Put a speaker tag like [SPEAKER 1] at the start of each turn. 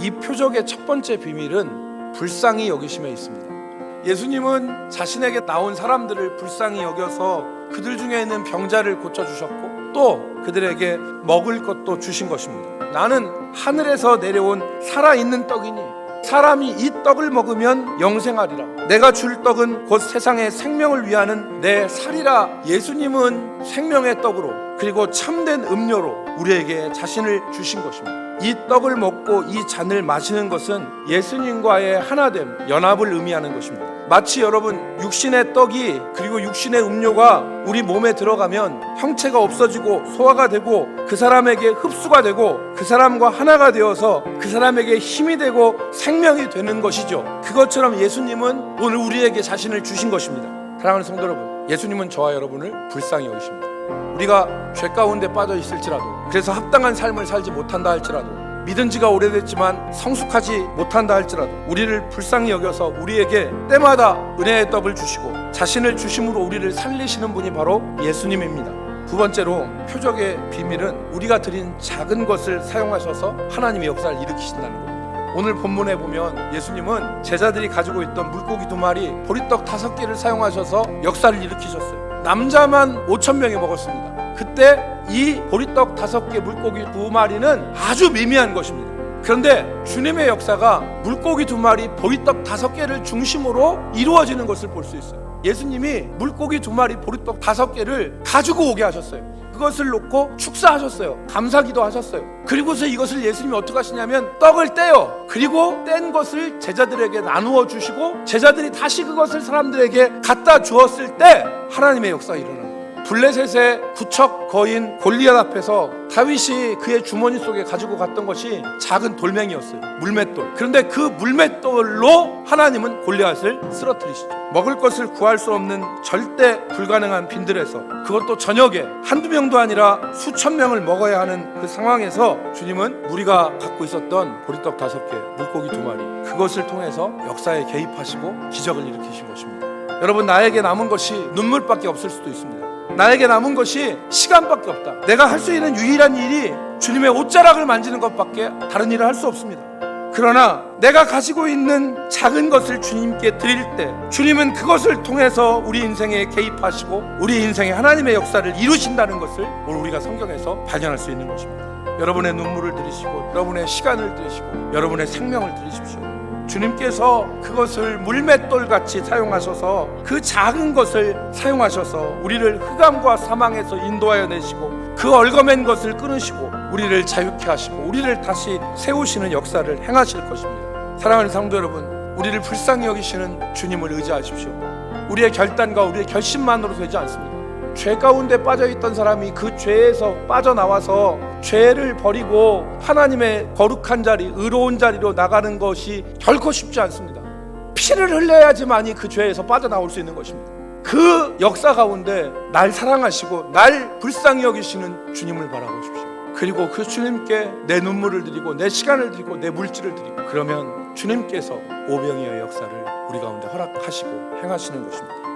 [SPEAKER 1] 이 표적의 첫 번째 비밀은 불쌍히 여기심에 있습니다. 예수님은 자신에게 나온 사람들을 불쌍히 여겨서 그들 중에 있는 병자를 고쳐 주셨고 또 그들에게 먹을 것도 주신 것입니다. 나는 하늘에서 내려온 살아있는 떡이니 사람이 이 떡을 먹으면 영생하리라. 내가 줄 떡은 곧 세상의 생명을 위하는 내 살이라. 예수님은 생명의 떡으로 그리고 참된 음료로 우리에게 자신을 주신 것입니다. 이 떡을 먹고 이 잔을 마시는 것은 예수님과의 하나됨, 연합을 의미하는 것입니다. 마치 여러분 육신의 떡이 그리고 육신의 음료가 우리 몸에 들어가면 형체가 없어지고 소화가 되고 그 사람에게 흡수가 되고 그 사람과 하나가 되어서 그 사람에게 힘이 되고 생명이 되는 것이죠. 그것처럼 예수님은 오늘 우리에게 자신을 주신 것입니다. 사랑하는 성도 여러분, 예수님은 저와 여러분을 불쌍히 여기십니다. 우리가 죄 가운데 빠져 있을지라도 그래서 합당한 삶을 살지 못한다 할지라도 믿은 지가 오래됐지만 성숙하지 못한다 할지라도 우리를 불쌍히 여겨서 우리에게 때마다 은혜의 떡을 주시고 자신을 주심으로 우리를 살리시는 분이 바로 예수님입니다. 두 번째로 표적의 비밀은 우리가 드린 작은 것을 사용하셔서 하나님의 역사를 일으키신다는 겁니다. 오늘 본문에 보면 예수님은 제자들이 가지고 있던 물고기 두 마리, 보리떡 다섯 개를 사용하셔서 역사를 일으키셨어요. 남자만 5천 명이 먹었습니다. 그때 이 보리떡 다섯 개, 물고기 두 마리는 아주 미미한 것입니다. 그런데 주님의 역사가 물고기 두 마리, 보리떡 다섯 개를 중심으로 이루어지는 것을 볼 수 있어요. 예수님이 물고기 두 마리, 보리떡 다섯 개를 가지고 오게 하셨어요. 그것을 놓고 축사하셨어요. 감사기도 하셨어요. 그리고서 이것을 예수님이 어떻게 하시냐면 떡을 떼요. 그리고 뗀 것을 제자들에게 나누어 주시고 제자들이 다시 그것을 사람들에게 갖다 주었을 때 하나님의 역사가 일어나는 거예요. 블레셋의 구척 거인 골리앗 앞에서 다윗이 그의 주머니 속에 가지고 갔던 것이 작은 돌멩이였어요. 물맷돌. 그런데 그 물맷돌로 하나님은 골리앗을 쓰러뜨리시죠. 먹을 것을 구할 수 없는 절대 불가능한 빈들에서 그것도 저녁에 한두 명도 아니라 수천 명을 먹어야 하는 그 상황에서 주님은 우리가 갖고 있었던 보리떡 다섯 개, 물고기 두 마리 그것을 통해서 역사에 개입하시고 기적을 일으키신 것입니다. 여러분 나에게 남은 것이 눈물밖에 없을 수도 있습니다. 나에게 남은 것이 시간밖에 없다. 내가 할 수 있는 유일한 일이 주님의 옷자락을 만지는 것밖에 다른 일을 할 수 없습니다. 그러나 내가 가지고 있는 작은 것을 주님께 드릴 때 주님은 그것을 통해서 우리 인생에 개입하시고 우리 인생에 하나님의 역사를 이루신다는 것을 오늘 우리가 성경에서 발견할 수 있는 것입니다. 여러분의 눈물을 들이시고 여러분의 시간을 들이시고 여러분의 생명을 들이십시오. 주님께서 그것을 물맷돌 같이 사용하셔서 그 작은 것을 사용하셔서 우리를 흑암과 사망에서 인도하여 내시고 그 얼거맨 것을 끊으시고 우리를 자유케 하시고 우리를 다시 세우시는 역사를 행하실 것입니다. 사랑하는 성도 여러분, 우리를 불쌍히 여기시는 주님을 의지하십시오. 우리의 결단과 우리의 결심만으로 되지 않습니다. 죄 가운데 빠져 있던 사람이 그 죄에서 빠져나와서 죄를 버리고 하나님의 거룩한 자리, 의로운 자리로 나가는 것이 결코 쉽지 않습니다. 피를 흘려야지만이 그 죄에서 빠져나올 수 있는 것입니다. 그 역사 가운데 날 사랑하시고 날 불쌍히 여기시는 주님을 바라보십시오. 그리고 그 주님께 내 눈물을 드리고 내 시간을 드리고 내 물질을 드리고 그러면 주님께서 오병이어의 역사를 우리 가운데 허락하시고 행하시는 것입니다.